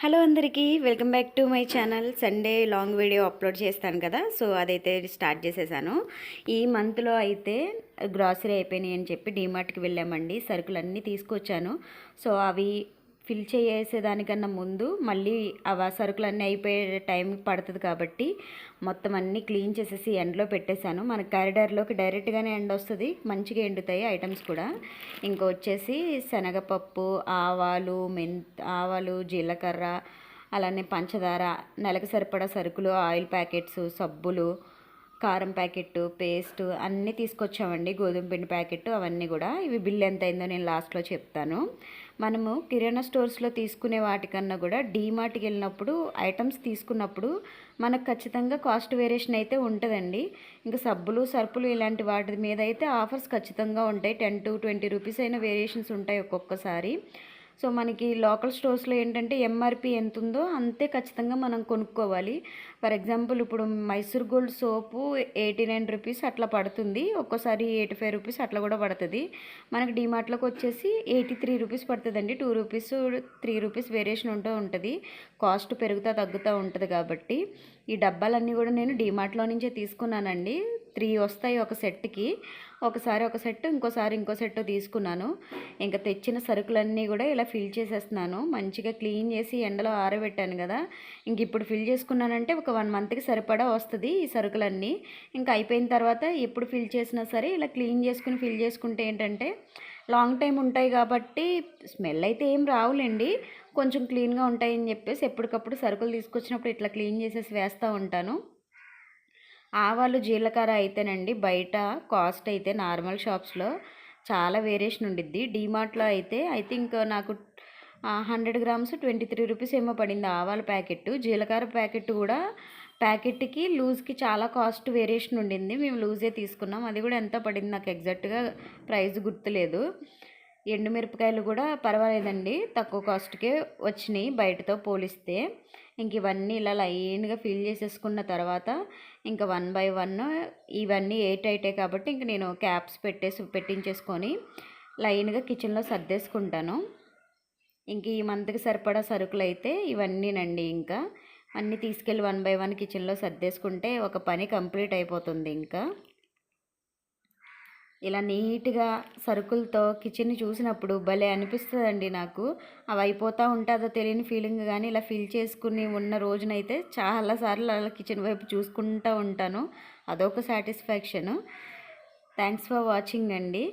Hello అందరికీ welcome back to my channel. Sunday long video upload చేస్తాను కదా so అదైతే స్టార్ట్ చేసేసాను. ఈ మంత్లో అయితే గ్రాసరీ అయిపోయినాయి అని చెప్పి డీమార్ట్కి వెళ్ళామండి. సరుకులన్నీ తీసుకొచ్చాను. సో అవి ఫిల్ చేసేదానికన్నా ముందు మళ్ళీ అవి సరుకులన్నీ అయిపోయే టైం పడుతుంది కాబట్టి మొత్తం అన్నీ క్లీన్ చేసేసి ఎండలో పెట్టేశాను. మన కారిడార్లోకి డైరెక్ట్గానే ఎండ వస్తుంది మంచిగా ఎండుతాయి ఐటమ్స్ కూడా. ఇంకా వచ్చేసి శనగపప్పు ఆవాలు మెంత్ ఆవాలు జీలకర్ర అలానే పంచదార నెలకు సరిపడా సరుకులు ఆయిల్ ప్యాకెట్స్ సబ్బులు కారం ప్యాకెట్ పేస్ట్ అన్నీ తీసుకొచ్చామండి. గోధుమ పిండి ప్యాకెట్ అవన్నీ కూడా. ఇవి బిల్ ఎంత అయిందో నేను లాస్ట్లో చెప్తాను. మనము కిరాణా స్టోర్స్లో తీసుకునే వాటికన్నా కూడా డీమార్ట్కి వెళ్ళినప్పుడు ఐటమ్స్ తీసుకున్నప్పుడు మనకు ఖచ్చితంగా కాస్ట్ వేరియేషన్ అయితే ఉంటుందండి. ఇంకా సబ్బులు సరుపులు ఇలాంటి వాటి మీద అయితే ఆఫర్స్ ఖచ్చితంగా ఉంటాయి. టెన్ టు ట్వంటీ రూపీస్ అయిన వేరియేషన్స్ ఉంటాయి ఒక్కొక్కసారి. సో మనకి లోకల్ స్టోర్స్లో ఏంటంటే ఎంఆర్పి ఎంత ఉందో అంతే ఖచ్చితంగా మనం కొనుక్కోవాలి. ఫర్ ఎగ్జాంపుల్ ఇప్పుడు Mysore gold soap eighty nine rupees అట్లా పడుతుంది. ఒక్కోసారి ఎయిటీ ఫైవ్ రూపీస్ అట్లా కూడా పడుతుంది. మనకి డిమార్ట్లోకి వచ్చేసి ఎయిటీ త్రీ రూపీస్ పడుతుందండి. Two rupees three rupees variation ఉంటూ ఉంటుంది. కాస్ట్ పెరుగుతూ తగ్గుతూ ఉంటుంది కాబట్టి ఈ డబ్బాలన్నీ కూడా నేను డిమార్ట్లో నుంచే తీసుకున్నానండి. త్రీ వస్తాయి ఒక సెట్కి. ఒకసారి ఒక సెట్ ఇంకోసారి ఇంకో సెట్ తీసుకున్నాను. ఇంకా తెచ్చిన సరుకులన్నీ కూడా ఇలా ఫిల్ చేసేస్తున్నాను. మంచిగా క్లీన్ చేసి ఎండలో ఆరబెట్టాను కదా. ఇంక ఇప్పుడు ఫిల్ చేసుకున్నానంటే ఒక వన్ మంత్కి సరిపడా వస్తుంది ఈ సరుకులన్నీ. ఇంకా అయిపోయిన తర్వాత ఎప్పుడు ఫిల్ చేసినా సరే ఇలా క్లీన్ చేసుకుని ఫిల్ చేసుకుంటే ఏంటంటే లాంగ్ టైం ఉంటాయి కాబట్టి స్మెల్ అయితే ఏం రావులేండి. కొంచెం క్లీన్గా ఉంటాయని చెప్పేసి ఎప్పటికప్పుడు సరుకులు తీసుకొచ్చినప్పుడు ఇట్లా క్లీన్ చేసేసి వేస్తూ ఉంటాను. ఆవాలు జీలకర్ర అయితేనండి బయట కాస్ట్ అయితే నార్మల్ షాప్స్లో చాలా వేరియేషన్ ఉండిద్ది. డీమార్ట్లో అయితే ఐ థింక్ నాకు hundred grams twenty three rupees ఏమో పడింది ఆవాల ప్యాకెట్ జీలకర్ర ప్యాకెట్ కూడా ప్యాకెట్కి లూజ్కి చాలా కాస్ట్ వేరియేషన్ ఉండింది మేము లూజే తీసుకున్నాం. అది కూడా ఎంత పడింది నాకు ఎగ్జాక్ట్గా ప్రైస్ గుర్తులేదు. ఎండుమిరపకాయలు కూడా పర్వాలేదండి. తక్కువ కాస్ట్కే వచ్చినాయి బయటతో పోలిస్తే. ఇంక ఇవన్నీ ఇలా లైన్గా ఫిల్ చేసేసుకున్న తర్వాత ఇంకా వన్ బై వన్ ఇవన్నీ ఎయిట్ అయితే కాబట్టి ఇంక నేను క్యాప్స్ పెట్టేసి పెట్టించేసుకొని లైన్గా కిచెన్లో సర్దేసుకుంటాను. ఇంక ఈ మంత్కి సరిపడా సరుకులు అయితే ఇవన్నీనండి ఇంకా. అన్నీ తీసుకెళ్ళి వన్ బై వన్ కిచెన్లో సర్దేసుకుంటే ఒక పని కంప్లీట్ అయిపోతుంది ఇంకా. ఇలా నీట్గా సరుకులతో కిచెన్ చూసినప్పుడు భలే అనిపిస్తుందండి నాకు. అవి అయిపోతూ ఉంటుందో తెలియని ఫీలింగ్ కానీ ఇలా ఫిల్ చేసుకుని ఉన్న రోజునైతే చాలాసార్లు అలా కిచెన్ వైపు చూసుకుంటూ ఉంటాను. అదొక సాటిస్ఫాక్షను. థ్యాంక్స్ ఫర్ వాచింగ్ అండి.